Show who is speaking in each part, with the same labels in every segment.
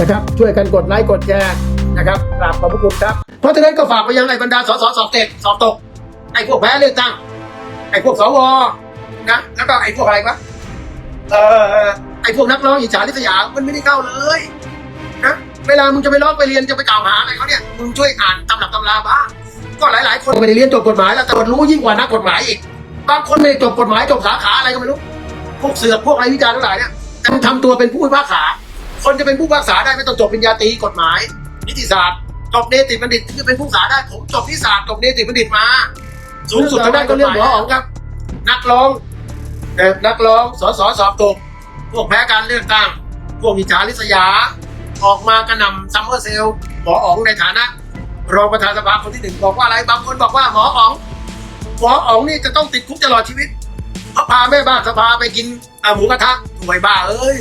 Speaker 1: นะครับ ช่วยกันกดไลค์กดแชร์นะครับกราบขอบพระคุณครับ เพราะฉะนั้นก็ฝากไปยังไอ้บรรดาสสสอบเตกสอบตก ไอ้พวกแพ้เลือกตั้ง ไอ้พวกสวนะแล้วก็ไอ้พวกอะไรวะเออไอ้พวกนักร้องอิจฉาริษยา มันไม่ได้เข้าเลยนะเวลามึงจะไปร้องไปเรียนจะไปกล่าวหาอะไรเขาเนี่ยมึงช่วยอ่านตำรับตำราบ้างก็หลาย ๆ คนไม่ได้เรียนจบกฎหมายแล้วแต่รู้ยิ่งกว่านักกฎหมายอีกบางคนไม่ได้จบกฎหมายจบสาขาอะไรก็ไม่รู้พวกเสือกพวกอะไรวิจารณ์ทั้งหลายเนี่ยทำตัวเป็นผู้พิพากษา คนจะเป็นผู้พิพากษาได้ไม่ต้องจบปริญญาตรีกฎหมาย นิติศาสตร์จบเนติบัณฑิตถึงจะเป็นผู้พิพากษาได้ผมจบนิติศาสตร์จบเนติบัณฑิตมา สูงสุดทางด้านก็เรื่องหมออ๋องครับ นักร้องเอ่อนักร้องสสสอบตกพวกแพ้การเลือกตั้ง พวกมิจฉาริษยา ออกมากระหน่ำซัมเมอร์เซลล์หมออ๋องในฐานะรองประธานสภาคนที่หนึ่งบอกว่าอะไรบางคนบอกว่าหมออ๋องหมออ๋องนี่จะต้องติดคุกตลอดชีวิตเพราะพาแม่บ้านสภาไปกินอ่าหมูกระทะห่วยบ้าเอ้ย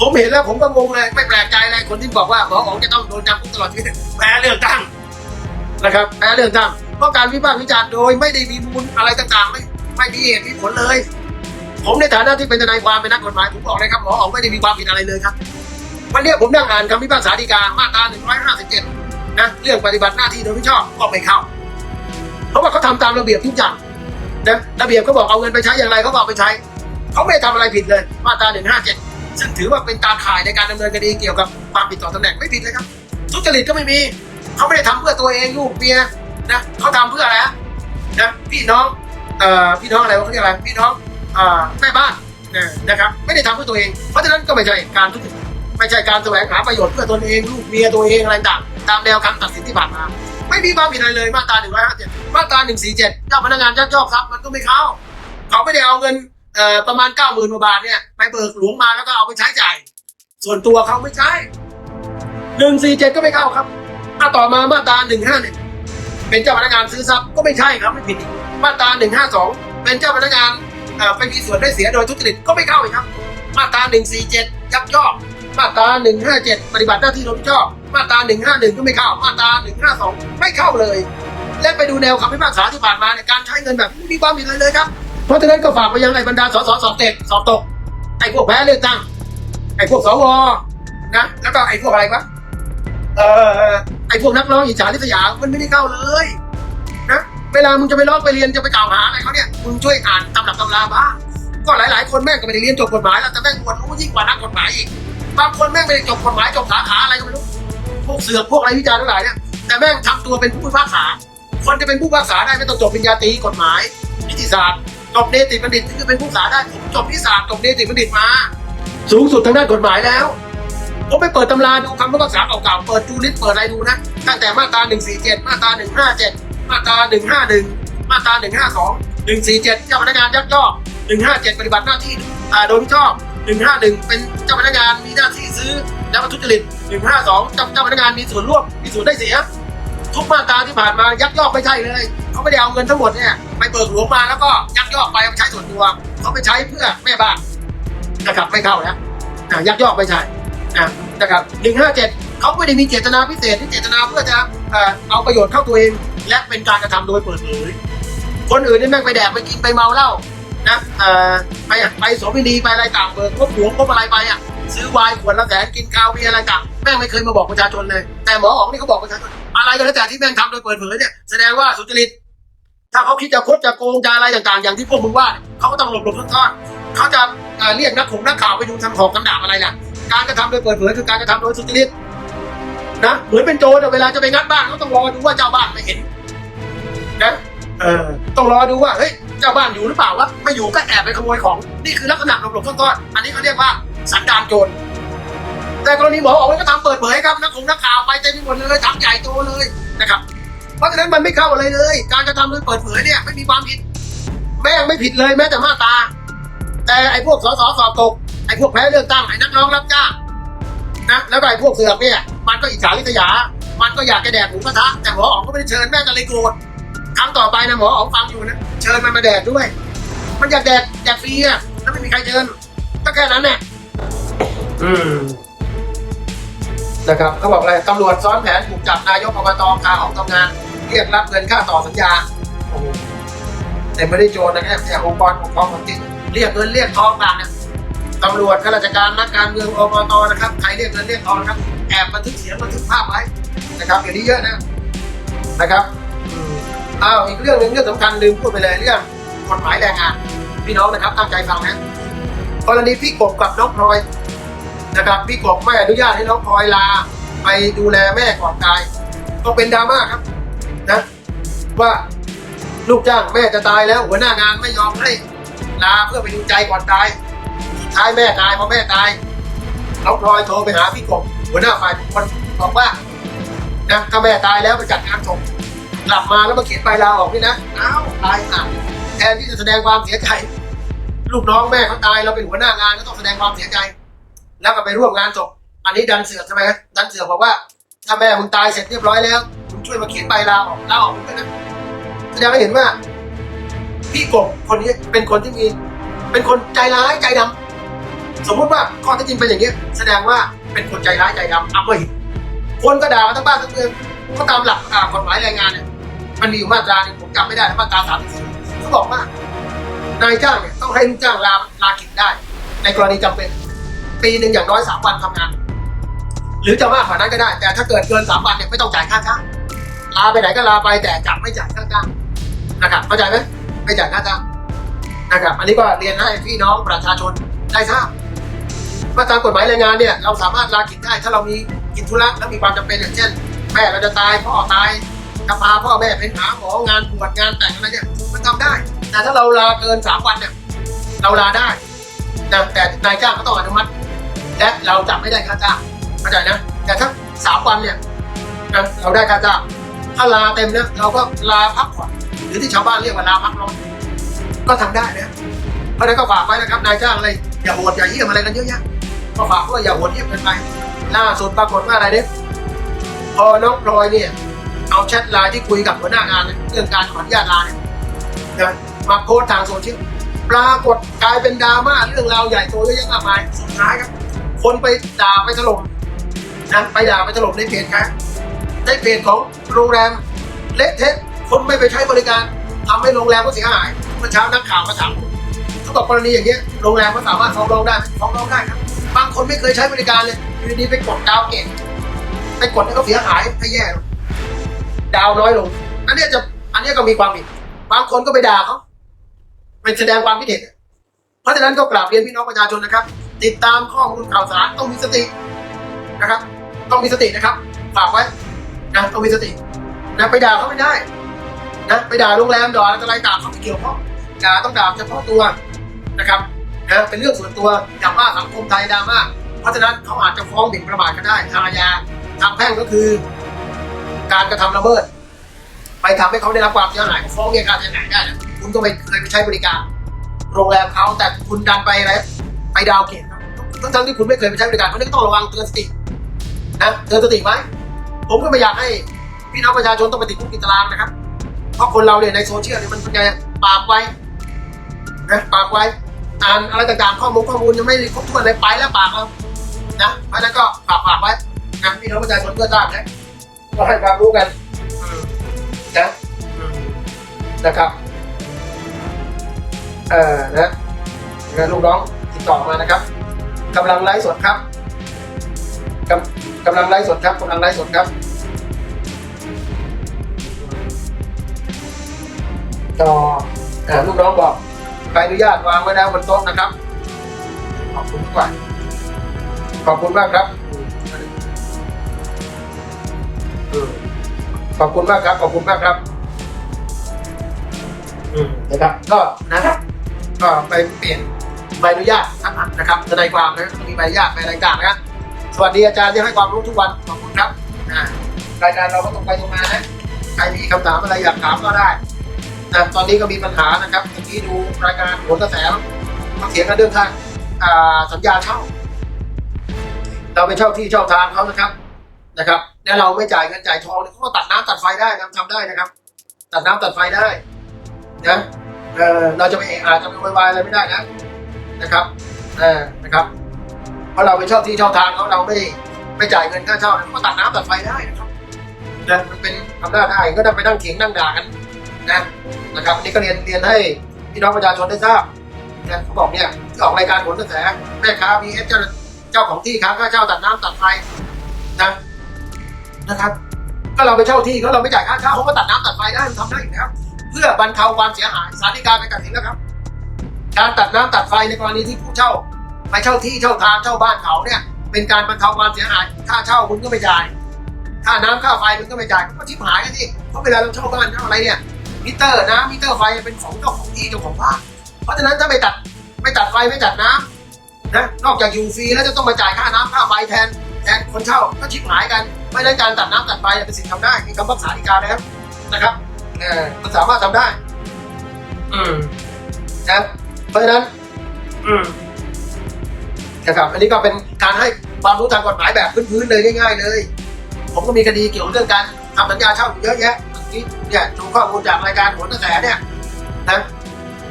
Speaker 1: ผมเห็นแล้วผมก็งงเลยไม่แปลกใจเลยคนที่บอกว่าหมออ๋องจะต้องโดนจำคุกตลอดชีวิตแพ้เลือกตั้งนะครับแพ้เลือกตั้งเพราะการวิพากษ์วิจารณ์โดยไม่ได้มีมูลอะไรต่างๆ ไม่ไม่มีเหตุมีผลเลย ผมในฐานะที่เป็นทนายความเป็นนักกฎหมายผมบอกเลยครับหมออ๋องไม่ได้มีความผิดอะไรเลยครับ วันนี้ผมนั่งอ่านคำพิพากษาฎีกามาตรา 157 นะเรื่องปฏิบัติหน้าที่โดยไม่ชอบก็ไม่เข้า เพราะว่าเขาทำตามระเบียบทุกอย่างนะระเบียบเขาบอกเอาเงินไปใช้อย่างไรเขาบอกไปใช้เขาไม่ได้ทำอะไรผิดเลย มาตรา 157 ซึ่งถือว่าเป็นการข่ายในการดำเนินคดีเกี่ยวกับความผิดต่อตำแหน่งไม่ผิดเลยครับทุจริตก็ไม่มี เขาไม่ได้ทำเพื่อตัวเองลูกเมียนะเขาทำเพื่ออะไรนะพี่น้องเอ่อพี่น้องอะไรวะเขาเรียกอะไรพี่น้องเอ่อแม่บ้านนะครับไม่ได้ทำเพื่อตัวเอง เพราะฉะนั้นก็ไม่ใช่การทุจริตไม่ใช่การแสวงหาประโยชน์เพื่อตนเองลูกเมียตัวเองอะไรต่างตามแนวคำตัดสินที่ผ่านมาไม่มีความผิดอะไรเลยมาตรา157มาตรา147เจ้าพนักงานยักยอกทรัพย์มันก็ไม่เข้า เขาไม่ได้เอาเงิน เอ่อประมาณ90,000กว่าบาทเนี่ยไปเบิกหลวงมาแล้วก็เอาไปใช้จ่าย ส่วนตัวเขาไม่ใช่147ก็ไม่เข้าครับอะต่อมามาตรา151เป็นเจ้าพนักงานซื้อทรัพย์ก็ไม่ใช่ครับไม่ผิดมาตรา152เป็นเจ้าพนักงานไปมีส่วนได้เสียโดยทุจริตก็ไม่เข้าอีกครับ มาตรา147ยักยอกมาตรา157ปฏิบัติหน้าที่โดยมิชอบ มาตรา151ก็ไม่เข้า มาตรา152ไม่เข้าเลย และไปดูแนวคำพิพากษาที่ผ่านมาในการใช้เงินแบบม่มีความผิดเลยเลยครับ เพราะฉะนั้นก็ฝากไปยังไอ้บรรดาสสสอบเตกสอบตก ไอ้พวกแพ้เลือกตั้ง ไอ้พวกสวนะ แล้วก็ไอ้พวกอะไรวะเออไอ้พวกนักร้องอิจฉาริษยา มันไม่ได้เข้าเลยนะเวลามึงจะไปร้องไปเรียนจะไปกล่าวหาอะไรเขาเนี่ยมึงช่วยอ่านตำรับตำราบ้างก็หลาย ๆ คนแม่งก็ไม่ได้เรียนจบกฎหมายแล้วแต่แม่งควรรู้ยิ่งกว่านักกฎหมายอีกบางคนแม่งไม่ได้จบกฎหมายจบสาขาอะไรก็ไม่รู้พวกเสือกพวกอะไรวิจารณ์ทั้งหลายเนี่ยแต่แม่งทำตัวเป็นผู้พิพากษาคนจะเป็นผู้พิพากษาได้ไม่ต้องจบปริญญาตรีกฎหมายนิติศาสตร์ จบเนติบัณฑิตถึงจะเป็นผู้พิพาได้ผมจบนิติศาสตร์จบเนติบัณฑิตมา สูงสุดทางด้านกฎหมายแล้วผมไปเปิดตำราดูคำพิพากษาเก่าๆเปิดดูลิสเปิดอะไรดูนะตั้งแต่มาตรา 147 มาตรา 157 มาตรา 151 มาตรา 152 147 เจ้าพนักงานยักยอก157 ปฏิบัติหน้าที่อ่าโดยมิชอบ 151 เป็นเจ้าพนักงานมีหน้าที่ซื้อและทุจริต 152จ้าเจ้าพนักงานมีส่วนร่วมมีส่วนได้เสีย ทุกมาตราที่ผ่านมายักยอกไม่ใช่เลย เขาไม่ได้เอาเงินทั้งหมดเนี่ย ไปเบิกหลวงมาแล้วก็ยักยอกไปเอาไปใช้ส่วนตัวเขาไปใช้เพื่อแม่บ้านนะครับไม่เข้านะอะยักยอกไม่ใช่นะนะครับหนึ่งห้าเจ็ดเขาไม่ได้มีเจตนาพิเศษที่เจตนาเพื่อจะเอาประโยชน์เข้าตัวเอง และเป็นการกระทำโดยเปิดเผยคนอื่นนี่แม่งไปแดกไปกินไปเมาเหล้านะไปไปสมินีไปอะไรต่างเบิกงบหลวงงบอะไรไปอะซื้อวน์ขวดละแสนกินข้าวเบียอะไรต่างแม่งไม่เคยมาบอกประชาชนเลย แต่หมออ๋องนี่เขาบอกประชาชนอะไรก็แล้วแต่ที่แม่งทำโดยเปิดเผยเนี่ยแสดงว่าสุจริต ถ้าเขาคิดจะคดจะโกงจะอะไรต่างๆ อย่างที่พวกมึงว่าเขาก็ต้องหลบหลบซ่อนๆเขาจะเรียกนักขงนักข่าวไปดูทำของกำดาบอะไรล่ะ การกระทำโดยเปิดเผยคือการกระทำโดยสุจริตนะเหมือนเป็นโจรเวลาจะไปงัดบ้านเขาต้องรอดูว่าเจ้าบ้านไม่เห็นนะเออต้องรอดูว่าเฮ้ยเจ้าบ้านอยู่หรือเปล่าวะไม่อยู่ก็แอบไปขโมยของนี่คือลักษณะหลบหลบซ่อนๆอันนี้เขาเรียกว่าสันดานโจรแต่กรณีหมอออกไว้ก็ทำเปิดเผยครับนักขงนักข่าวไปเต็มไปหมดเลยทำใหญ่โตเลยนะครับ เพราะฉะนั้นมันไม่เข้าอะไรเลย การกระทำโดยเปิดเผยเนี่ยไม่มีความผิด แม่งไม่ผิดเลยแม้แต่มาตา แต่ไอ้พวกสสสอบตกไอ้พวกแพ้เลือกตั้งไอ้นักร้องรับจ้างนะแล้วก็ไอ้พวกเสือกเนี่ยมันก็อิจฉาริษยา มันก็อยากจะแดกหมูกระทะแต่หมออ๋องก็ไม่ได้เชิญแม่งก็เลยโกรธครั้งต่อไปนะหมออ๋องฟังอยู่นะเชิญมันมาแดกด้วย มันอยากแดกแดกฟรีอะแล้วไม่มีใครเชิญก็แค่นั้นแหละอืมนะครับเขาบอกอะไรตำรวจซ้อนแผนบุกจับนายกอบตคาออกทำงาน เรียกรับเงินค่าต่อสัญญาโอ้โหแต่ไม่ได้โจรนะครับแต่องค์กรปกครองของจริงเรียกเงินเรียกทองต่างเนี่ยตำรวจข้าราชการนักการเมืองอบตนะครับใครเรียกเงินเรียกทองนะครับแอบบันทึกเสียงบันทึกภาพไว้นะครับอย่างนี้เยอะนะนะครับอ้าวอีกเรื่องหนึ่งเรื่องสำคัญลืมพูดไปเลยเรื่องกฎหมายแรงงาน พี่น้องนะครับตั้งใจฟังนะกรณีพี่กบกับน้องพลอยนะครับพี่กบไม่อนุญาตให้น้องพลอยลา ไปดูแลแม่ก่อนตาย ก็เป็นดราม่าครับ นะ ว่าลูกจ้างแม่จะตายแล้วหัวหน้างานไม่ยอมให้ลาเพื่อไปดูใจก่อนตายสุดท้ายแม่ตายพอแม่ตายน้องพลอยโทรไปหาพี่กบหัวหน้าฝ่ายบุคคลบอกว่านะถ้าแม่ตายแล้วไปจัดงานศพกลับมาแล้วมาเขียนใบลาออกนี่นะอ้าวตายห่าแทนที่จะแสดงความเสียใจลูกน้องแม่เขาตายเราเป็นหัวหน้างานก็ต้องแสดงความเสียใจ แล้วก็ไปร่วมงานศพอันนี้ดันเสือกใช่ไหมดันเสือกบอกว่า ถ้าแม่มึงตายเสร็จเรียบร้อยแล้ว คุณช่วยมาเขียนใบลาออกลาออกมึงด้วยนะแสดงให้เห็นว่า พี่กบคนนี้เป็นคนที่มี เป็นคนใจร้ายใจดำสมมุติว่าข้อเท็จจริงเป็นอย่างนี้แสดงว่าเป็นคนใจร้ายใจดำอัปหิตคนก็ด่ากันทั้งบ้านทั้งเมืองก็ตามหลักกฎหมายแรงงานเนี่ยมันมีอยู่มาตราหนึงผมจำไม่ได้มาตราสามสี่เขาบอกว่านายจ้างเนี่ยต้องให้ลูกจ้างลาลากิจได้ ในกรณีจำเป็น ปีหนึ่งอย่างน้อยสามวันทำงาน หรือจะมากกว่านั้นก็ได้ แต่ถ้าเกิดเกินสามวันเนี่ยไม่ต้องจ่ายค่าจ้าง ลาไปไหนก็ลาไปแต่จะไม่จ่ายค่าจ้างนะครับเข้าใจไหมไม่จ่ายค่าจ้างนะครับอันนี้ก็เรียนให้พี่น้องประชาชนได้ทราบว่าตามกฎหมายแรงงานเนี่ยเราสามารถลากิจได้ ถ้าเรามีกิจธุระและมีความจำเป็นอย่างเช่น แม่เราจะตายพ่อตายจะพาพ่อแม่ไปหาหมองานบวชงานแต่งอะไรเนี่ยมันทำได้ แต่ถ้าเราลาเกินสามวันเนี่ยเราลาได้แต่แต่นายจ้างก็ต้องอนุมัติและเราจะไม่ได้ค่าจ้างเข้าใจนะ แต่ถ้าสามวันเนี่ยนะเราได้ค่าจ้าง ถ้าลาเต็มเนี่ยเราก็ลาพักผ่อนหรือที่ชาวบ้านเรียกว่าลาพักร้อนก็ทำได้นะเพราะนั้นก็ฝากไว้นะครับนายจ้างอะไรอย่าโหดอย่าเยี่ยมอะไรกันเยอะแยะก็ฝากว่าอย่าโหดเยี่ยมกินไปล่าสุดปรากฏว่าอะไรเนี่ยพอน้องพลอยเนี่ยเอาแชทไลน์ที่คุยกับหัวหน้างานเนี่ยเรื่องการขออนุญาตลาเนี่ยนะมาโพสต์ทางโซเชียลปรากฏกลายเป็นดราม่าเรื่องราวใหญ่โตเยอะแยะมากมายสุดท้ายครับ คนไปด่าไปถล่มนะไปด่าไปถล่มในเพจครับ ในเพจของโรงแรมเละเทะคนไม่ไปใช้บริการทำให้โรงแรมก็เสียหายเมื่อเช้านักข่าวมาถามเขาบอกกรณีอย่างเงี้ยโรงแรมก็สามารถฟ้องร้องได้ฟ้องร้องได้ครับบางคนไม่เคยใช้บริการเลยอยู่ดีๆไปกดดาวเก่งไปกดให้เขาเสียหายให้แย่ดาวน้อยลง อันนี้จะอันนี้ก็มีความผิดบางคนก็ไปด่าเขาไปแสดงความคิดเห็นเพราะฉะนั้นก็กราบเรียนพี่น้องประชาชนนะครับ ติดตามข้อมูลข่าวสารต้องมีสตินะครับ ต้องมีสตินะครับฝากไว้ นะต้องมีสตินะไปด่าเขาไม่ได้นะไปด่าโรงแรมด่าอะไรต่างเขาไม่เกี่ยวข้องด่าต้องด่าเฉพาะตัวนะครับนะเป็นเรื่องส่วนตัวอย่างว่าสังคมไทยดราม่าเพราะฉะนั้นเขาอาจจะฟ้องหมิ่นประมาทก็ได้ทางอาญาทางแพ่งก็คือ การกระทำละเมิด ไปทำให้เขาได้รับความเสียหายฟ้องเรียกค่าเสียหายได้นะคุณก็ไม่เคยไปใช้บริการ โรงแรมเขาแต่คุณดันไปอะไรไปดาวเกตทั้งทั้งที่คุณไม่เคยไปใช้บริการเพราะนั้นต้องระวังเตือนสตินะเตือนสติไว้ ผมก็ไม่อยากให้พี่น้องประชาชนต้องไปติดคุกติดตารางนะครับ เพราะคนเราเนี่ยในโซเชียลเนี่ยมันเป็นไงปากไว้นะปากไว้อ่านอะไรต่างๆข้อมูลข้อมูลยังไม่ครบถ้วนเลยไปแล้วปากเรานะเพราะนั้นก็ฝากฝากไว้นะพี่น้องประชาชนเพื่อทราบนะก็ให้ความรู้กันนะนะครับเอ่อนะนะลูกน้องติดต่อมานะครับกำลังไลฟ์สดครับกำกำลังไลฟ์สดครับกำลังไลฟ์สดครับ ต่ออ่าลูกน้องบอกใบอนุญาตวางไว้แล้วบนโต๊ะนะครับ ขอบคุณทุกวันขอบคุณมากครับอืมขอบคุณมากครับขอบคุณมากครับอืมนะครับ ก็นะครับ ก็ไปเปลี่ยนใบอนุญาตทั้งอันนะครับทนายความนะต้องมีใบอนุญาตใบอะไรต่างๆนะครับสวัสดีอาจารย์ที่ให้ความรู้ทุกวันขอบคุณครับอ่ารายการเราก็ตรงไปตรงมานะใครมีคำถามอะไรอยากถามก็ได้ นะตอนนี้ก็มีปัญหานะครับเมื่อกี้ดูรายการโหนกระแสมาเสียงกันเรื่องทางสัญญาเช่า เราไปเช่าที่เช่าทางเขานะครับนะครับแล้วเราไม่จ่ายเงินจ่ายทองเนี่ยเขาก็ตัดน้ำตัดไฟได้นะทำได้นะครับ ตัดน้ำตัดไฟได้นะเออเราจะไปเอะอาจจะไปโวยวายอะไรไม่ได้นะนะครับเออนะครับเพราะเราไปเช่าที่เช่าทางเขาเราไม่ไม่จ่ายเงินค่าเช่าเขาก็ตัดน้ำตัดไฟได้นะครับนะมันเป็นอำนาจได้ก็ต้องไปนั่งเถียงนั่งด่ากัน นะนะครับอันนี้ก็เรียนเรียนให้พี่น้องประชาชนได้ทราบเนี่ยเขาบอกเนี่ยที่ออกรายการผลกระแสแม่ค้ามีเอสเจ้าเจ้าของที่ค้างค่าเช่าตัดน้ำตัดไฟนะนะครับ ก็เราไปเช่าที่เขาเราไม่จ่ายค่าเช่าเขาก็ตัดน้ำตัดไฟได้มันทำได้อยู่แล้วเพื่อบรรเทาความเสียหายสารดีการไปตัดสินแล้วครับ การตัดน้ำตัดไฟในกรณีที่ผู้เช่า ไปเช่าที่เช่าทางเช่าบ้านเขาเนี่ยเป็นการบรรเทาความเสียหายค่าเช่าคุณก็ไม่จ่าย ค่าน้ำค่าไฟมันก็ไม่จ่ายก็ชิบหายกันสิเพราะเวลาเราเช่าบ้านเช่าอะไรเนี่ย มิเตอร์น้ำมิเตอร์ไฟเป็นของเจ้าของที่เจ้าของบ้านเพราะฉะนั้นถ้าไม่ตัดไม่ตัดไฟไม่ตัดน้ำนะนอกจากอยู่ฟรีแล้วจะต้องมาจ่ายค่าน้ำค่าไฟแทนแทนคนเช่าก็ชิบหายกันเพราะฉะนั้การตัดน้ำตัดไฟเป็นสิ่งทำได้มีคำพักษาธิการนะครับนะครับเออมันสามารถทำได้ อืมนะเพราะฉะนั้น อืมนะครับอันนี้ก็เป็นการให้ความรู้ทางกฎหมายแบบพื้นๆเลยง่ายๆเลย ผมก็มีคดีเกี่ยวกับเรื่องการทำสัญญาเช่าเยอะแยะ ที่เนี่ยดูข้อมูลจากรายการโหนกระแสเนี่ยนะ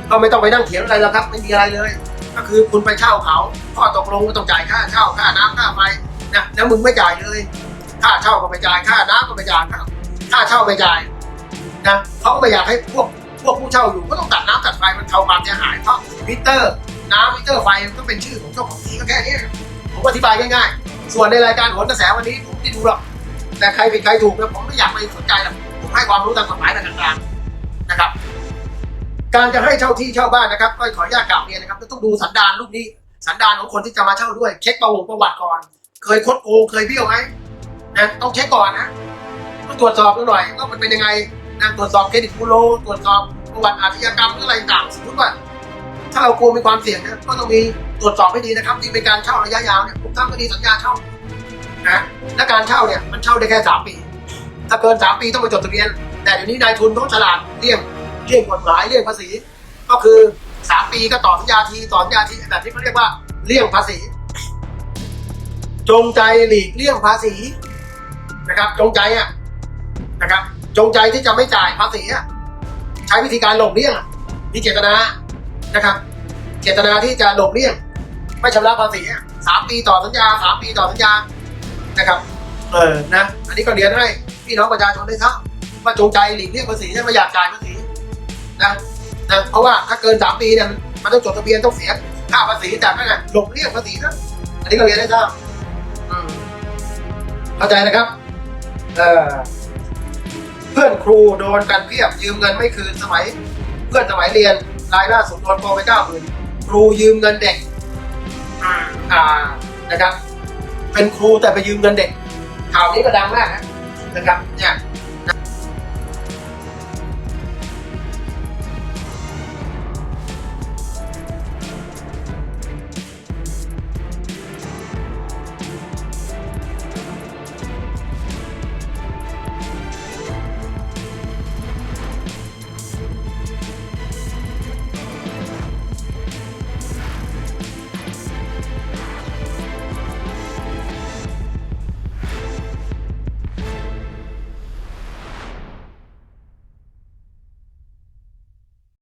Speaker 1: ก็ไม่ต้องไปนั่งเถียงอะไรแล้วครับ ไม่มีอะไรเลย ก็คือคุณไปเช่าเขาข้อตกลงก็ต้องจ่ายค่าเช่าค่าน้ำค่าไฟนะแล้วมึงไม่จ่ายเลยค่าเช่าก็ไม่จ่ายค่าน้ำก็ไม่จ่ายค่าค่าเช่าไม่จ่ายนะเขาก็ไม่อยากให้พวกพวกผู้เช่าอยู่ก็ต้องตัดน้ำตัดไฟมันเข้าความเสียหายเพราะมิเตอร์ น้ำมิเตอร์ไฟก็เป็นชื่อของเจ้าของที่ก็แค่นี้ผมอธิบายง่ายๆ ส่วนในรายการโหนกระแสวันนี้ผมไม่ดูหรอกแต่ใครผิดใครถูกเนี่ยผมไม่อยากไปสนใจหรอก ผมให้ความรู้ทางกฎหมายต่างๆนะครับ การจะให้เช่าที่เช่าบ้านนะครับ ก็ขออนุญาตกล่าวเนี่ยนะครับต้องดูสันดานรูปนี้ สันดานของคนที่จะมาเช่าด้วย เช็คประวัติประวัติก่อน เคยคดโกงเคยเบี้ยวไหมนะต้องเช็คก่อนนะต้องตรวจสอบดูหน่อยว่ามันเป็นยังไงนะตรวจสอบเครดิตบูโรตรวจสอบประวัติอาชญากรรมหรืออะไรต่างสมมติว่าถ้าเรากลัวมีความเสี่ยงนี่ยก็ต้องมีตรวจสอบให้ดีนะครับที่เป็นการเช่าระยะยาวเนี่ยผมทำคดีสัญญาเช่านะและการเช่าเนี่ยมันเช่าได้แค่สามปี ถ้าเกินสามปีต้องไปจดทะเบียน แต่เดี๋ยวนี้นายทุนต้องฉลาดเลี่ยงเลี่ยงกฎหมายเลี่ยงภาษี ก็คือสามปีก็ต่อสัญญาทีต่อสัญญาทีแบบที่เขาเรียกว่าเลี่ยงภาษี จงใจหลีกเลี่ยงภาษีนะครับ จงใจอะนะครับ จงใจที่จะไม่จ่ายภาษีอะใช้วิธีการหลบเลี่ยงมีเจตนานะครับ เจตนาที่จะหลบเลี่ยง ไม่ชำระภาษีสามปีต่อสัญญาสามปีต่อสัญญานะครับ เออนะ อันนี้ก็เรียนให้ พี่น้องประชาชนได้ทราบว่าจงใจหลีกเลี่ยงภาษีไม่อยากจ่ายภาษีนะนะเพราะว่าถ้าเกินสามปีเนี่ยมันต้องจดทะเบียนต้องเสียค่าภาษีจากนั่นแหละหลบเลี่ยงภาษีนะอันนี้ก็เรียนให้ทราบอืมเข้าใจนะครับเออเพื่อนครูโดนกันเพียบยืมเงินไม่คืนสมัย เพื่อนสมัยเรียนรายล่าสุดโดนโกงไปเก้าหมื่นครูยืมเงินเด็กอ่าอ่านะครับ เป็นครูแต่ไปยืมเงินเด็กข่าวนี้ก็ดังมากนะ นะครับเนี่ย